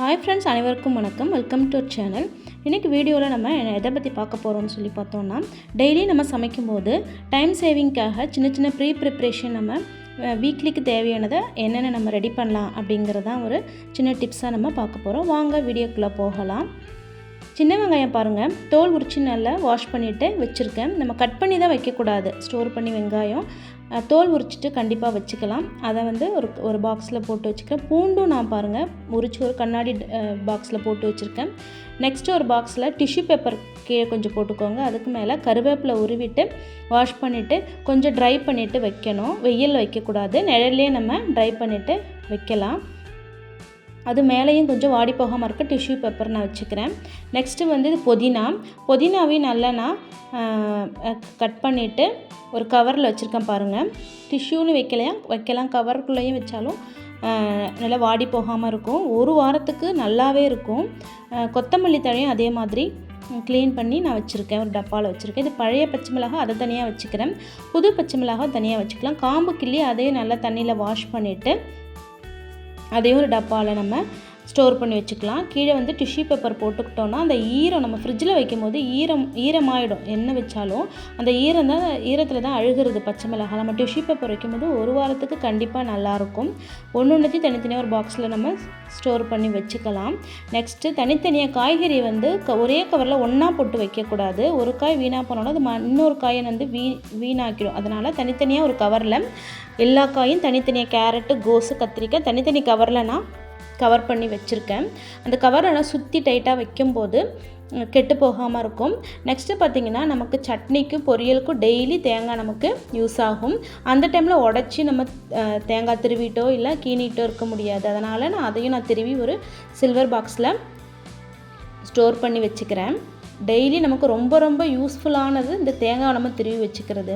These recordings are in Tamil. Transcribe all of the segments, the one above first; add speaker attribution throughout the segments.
Speaker 1: ஹாய் ஃப்ரெண்ட்ஸ் அனைவருக்கும் வணக்கம். வெல்கம் டு சேனல் இன்றைக்கி வீடியோவில் நம்ம எதை பற்றி பார்க்க போகிறோம்னு சொல்லி பார்த்தோம்னா டெய்லி நம்ம சமைக்கும்போது டைம் சேவிங்க்காக சின்ன சின்ன ப்ரீ ப்ரிப்ரேஷன் நம்ம வீக்லிக்கு தேவையானதை என்னென்ன நம்ம ரெடி பண்ணலாம் அப்படிங்கிறதான் ஒரு சின்ன டிப்ஸாக நம்ம பார்க்க போகிறோம் வாங்க வீடியோக்குள்ளே போகலாம். சின்ன வெங்காயம் பாருங்கள் தோல் உரிச்சு நல்லா வாஷ் பண்ணிவிட்டு வச்சுருக்கேன். நம்ம கட் பண்ணி தான் வைக்கக்கூடாது. ஸ்டோர் பண்ணி வெங்காயம். தோல் உரிச்சிட்டு கண்டிப்பாக வச்சுக்கலாம். அதை வந்து ஒரு ஒரு பாக்ஸில் போட்டு வச்சுக்கிறேன். பூண்டும் நான் பாருங்கள் உரிச்சு ஒரு கண்ணாடி பாக்ஸில் போட்டு வச்சுருக்கேன். நெக்ஸ்ட்டு ஒரு பாக்ஸில் டிஷ்யூ பேப்பர் கீழே கொஞ்சம் போட்டுக்கோங்க. அதுக்கு மேலே கருவேப்பிலை உருவிட்டு வாஷ் பண்ணிவிட்டு கொஞ்சம் ட்ரை பண்ணிவிட்டு வைக்கணும். வெயிலில் வைக்கக்கூடாது. நிழல்லே நம்ம ட்ரை பண்ணிவிட்டு வைக்கலாம். அது மேலேயும் கொஞ்சம் வாடி போகாமல் இருக்க டிஷ்யூ பேப்பர் நான் வச்சுக்கிறேன். நெக்ஸ்ட்டு வந்து இது புதினா. புதினாவையும் நல்லா நான் கட் பண்ணிவிட்டு ஒரு கவரில் வச்சுருக்கேன் பாருங்கள் டிஷ்யூன்னு வைக்கலையா? வைக்கலாம். கவருக்குள்ளேயும் வச்சாலும் நல்லா வாடி போகாமல் இருக்கும். ஒரு வாரத்துக்கு நல்லாவே இருக்கும். கொத்தமல்லி தழையும் அதே மாதிரி க்ளீன் பண்ணி நான் வச்சுருக்கேன். ஒரு டப்பாவில் வச்சுருக்கேன். இது பழைய பச்சை மிளகாய் அதை தனியாக வச்சுக்கிறேன். புது பச்சை மிளகாய் தனியாக வச்சுக்கலாம். காம்பு கிள்ளி அதையும் நல்லா தண்ணியில் வாஷ் பண்ணிவிட்டு அதையும் ஒரு டப்பாவில் நம்ம ஸ்டோர் பண்ணி வச்சுக்கலாம். கீழே வந்து டிஷ்யூ பேப்பர் போட்டுக்கிட்டோன்னா அந்த ஈரம் நம்ம ஃப்ரிட்ஜில் வைக்கும்போது ஈரம் ஈரமாயிடும். என்ன வச்சாலும். அந்த ஈரம் தான் ஈரத்தில் தான் அழுகிறது பச்சை மிளகாய். நம்ம டிஷ்யூ பேப்பர் வைக்கும்போது ஒரு வாரத்துக்கு கண்டிப்பாக நல்லாயிருக்கும். ஒன்று ஒன்றுத்தையும் தனித்தனியாக ஒரு பாக்ஸில் நம்ம ஸ்டோர் பண்ணி வச்சுக்கலாம். நெக்ஸ்ட்டு தனித்தனியாக காய்கறி வந்து க- ஒரே கவரில் ஒன்றா போட்டு வைக்கக்கூடாது. ஒரு காய் வீணாக போனாலும் அது ம- இன்னொரு காயை வந்து வீ வீணாக்கிடும். அதனால் தனித்தனியாக ஒரு கவரில் எல்லா காயும் தனித்தனியாக கேரட்டு கோஸு கத்திரிக்காய் தனித்தனி கவரில் நான் கவர் பண்ணி வச்சுருக்கேன். அந்த கவரை நான் சுற்றி டைட்டாக வைக்கும்போது கெட்டு போகாமல் இருக்கும். நெக்ஸ்ட்டு பார்த்திங்கன்னா நமக்கு சட்னிக்கு பொரியலுக்கும் டெய்லி தேங்காய் நமக்கு யூஸ் ஆகும். அந்த டைமில் உடச்சி நம்ம தேங்காய் திருவிட்டோ இல்லை கீனிட்டோ இருக்க முடியாது. அதனால் நான் அதையும் நான் திருவி ஒரு சில்வர் பாக்ஸில் ஸ்டோர் பண்ணி வச்சுக்கிறேன். டெய்லி நமக்கு ரொம்ப ரொம்ப யூஸ்ஃபுல்லானது இந்த தேங்காய் நம்ம திருவி வச்சுக்கிறது.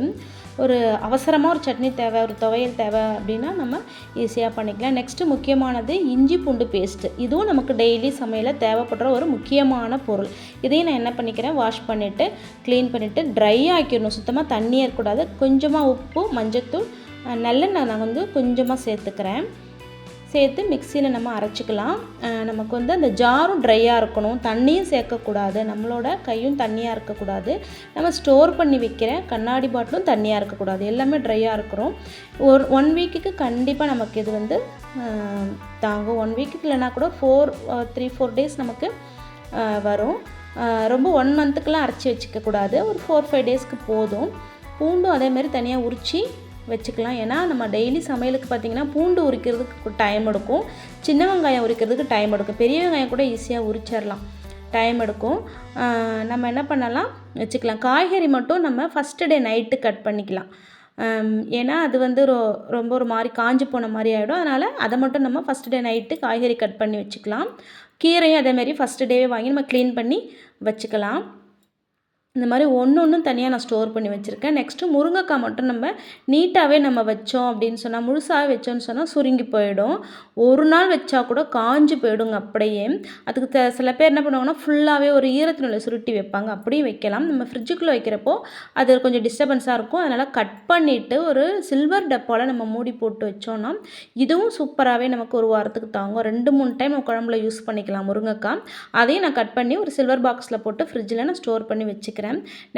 Speaker 1: ஒரு அவசரமாக ஒரு சட்னி தேவை ஒரு துவையல் தேவை அப்படின்னா நம்ம ஈஸியாக பண்ணிக்கலாம். நெக்ஸ்ட்டு முக்கியமானது இஞ்சி பூண்டு பேஸ்ட்டு இதுவும் நமக்கு டெய்லி சமையலில் தேவைப்படுற ஒரு முக்கியமான பொருள். இதையும் நான் என்ன பண்ணிக்கிறேன்? வாஷ் பண்ணிவிட்டு க்ளீன் பண்ணிவிட்டு ட்ரை ஆக்கிடணும். சுத்தமாக தண்ணியே இருக்கக்கூடாது கொஞ்சமாக உப்பு மஞ்சத்தூள் நல்லெண்ணெய் நான் வந்து கொஞ்சமாக சேர்த்துக்கிறேன். சேர்த்து மிக்சியில் நம்ம அரைச்சிக்கலாம். நமக்கு வந்து அந்த ஜாரும் ட்ரையாக இருக்கணும். தண்ணியும் சேர்க்கக்கூடாது. நம்மளோட கையும் தண்ணியாக இருக்கக்கூடாது. நம்ம ஸ்டோர் பண்ணி வைக்கிற கண்ணாடி பாட்டிலும் தண்ணியாக இருக்கக்கூடாது. எல்லாமே ட்ரையாக இருக்கிறோம் ஒரு ஒன் வீக்குக்கு கண்டிப்பாக நமக்கு இது வந்து தாங்கும். ஒன் வீக்குக்கு இல்லைனா கூட ஃபோர் த்ரீ ஃபோர் டேஸ் நமக்கு வரும். ரொம்ப ஒன் மந்த்துக்கெலாம் அரைச்சி வச்சுக்கக்கூடாது. ஒரு ஃபோர் ஃபைவ் டேஸ்க்கு போதும். பூண்டும் அதேமாதிரி தனியாக உரித்து வச்சுக்கலாம். ஏன்னா நம்ம டெய்லி சமையலுக்கு பார்த்திங்கன்னா பூண்டு உரிக்கிறதுக்கு டைம் எடுக்கும். சின்ன வெங்காயம் உரிக்கிறதுக்கு டைம் எடுக்கும். பெரிய வெங்காயம் கூட ஈஸியாக உரிச்சிடலாம் டைம் எடுக்கும். நம்ம என்ன பண்ணலாம்? வச்சுக்கலாம். காய்கறி மட்டும் நம்ம ஃபஸ்ட்டு டே நைட்டு கட் பண்ணிக்கலாம். ஏன்னா அது வந்து ரொ ரொம்ப ஒரு மாதிரி காஞ்சி போன மாதிரி ஆகிடும் அதனால் அதை மட்டும் நம்ம ஃபஸ்ட் டே நைட்டு காய்கறி கட் பண்ணி வச்சுக்கலாம். கீரையும் அதேமாதிரி ஃபஸ்ட்டு டேவே வாங்கி நம்ம க்ளீன் பண்ணி வச்சுக்கலாம். இந்த மாதிரி ஒன்று ஒன்றும் தனியாக நான் ஸ்டோர் பண்ணி வச்சுருக்கேன். நெக்ஸ்ட்டு முருங்கைக்காய் மட்டும் நம்ம நீட்டாகவே நம்ம வச்சோம் அப்படின்னு சொன்னால் முழுசாக வச்சோன்னு சொன்னால் சுருங்கி போயிடும். ஒரு நாள் வச்சா கூட காஞ்சி போயிடுங்க அப்படியே. அதுக்கு த சில பேர் என்ன பண்ணுவாங்கன்னா ஃபுல்லாகவே ஒரு ஈரத்தினுள்ள சுருட்டி வைப்பாங்க. அப்படியும் வைக்கலாம். நம்ம ஃப்ரிட்ஜுக்குள்ளே வைக்கிறப்போ அது கொஞ்சம் டிஸ்டர்பன்ஸாக இருக்கும். அதனால் கட் பண்ணிவிட்டு ஒரு சில்வர் டப்பாவில் நம்ம மூடி போட்டு வச்சோன்னா இதுவும் சூப்பராகவே நமக்கு ஒரு வாரத்துக்கு தாங்கும். ரெண்டு மூணு டைம் குழம்புல யூஸ் பண்ணிக்கலாம் முருங்கைக்காய். அதையும் நான் கட் பண்ணி ஒரு சில்வர் பாக்ஸில் போட்டு ஃப்ரிட்ஜில் நான் ஸ்டோர் பண்ணி வச்சுக்கிறேன்.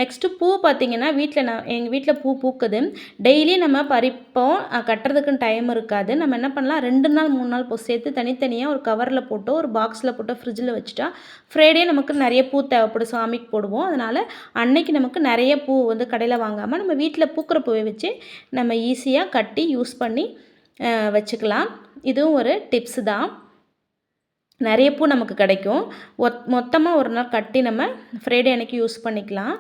Speaker 1: நெக்ஸ்ட்டு பூ பார்த்தீங்கன்னா வீட்டில் நான் எங்கள் வீட்டில் பூ பூக்குது. டெய்லி நம்ம பறிப்போம். கட்டுறதுக்குன்னு டைம் இருக்காது. நம்ம என்ன பண்ணலாம்? ரெண்டு நாள் மூணு நாள் போ சேர்த்து தனித்தனியாக ஒரு கவரில் போட்டு ஒரு பாக்ஸில் போட்டோ ஃப்ரிட்ஜில் வச்சுட்டா ஃப்ரைடே நமக்கு நிறைய பூ தேவைப்படும். சாமிக்கு போடுவோம். அதனால் அன்னைக்கு நமக்கு நிறைய பூ வந்து கடையில் வாங்காமல் நம்ம வீட்டில் பூக்கிற பூவை வச்சு நம்ம ஈஸியாக கட்டி யூஸ் பண்ணி வச்சுக்கலாம். இதுவும் ஒரு டிப்ஸு தான். நிறைய பூ நமக்கு கிடைக்கும். ஒத் மொத்தமாக ஒரு நாள் கட்டி நம்ம ஃப்ரைடே அன்னைக்கு யூஸ் பண்ணிக்கலாம்.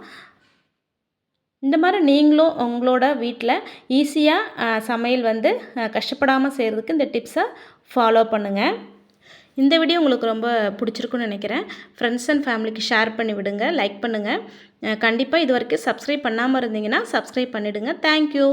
Speaker 1: இந்த மாதிரி நீங்களும் உங்களோட வீட்டில் ஈஸியாக சமையல் வந்து கஷ்டப்படாமல் செய்கிறதுக்கு இந்த டிப்ஸை ஃபாலோ பண்ணுங்கள் இந்த வீடியோ உங்களுக்கு ரொம்ப பிடிச்சிருக்குன்னு நினைக்கிறேன். ஃப்ரெண்ட்ஸ் அண்ட் ஃபேமிலிக்கு ஷேர் பண்ணி விடுங்க லைக் பண்ணுங்கள் கண்டிப்பாக இது வரைக்கும் சப்ஸ்கிரைப் பண்ணாமல் இருந்தீங்கன்னா சப்ஸ்கிரைப் பண்ணிவிடுங்க தேங்க்யூ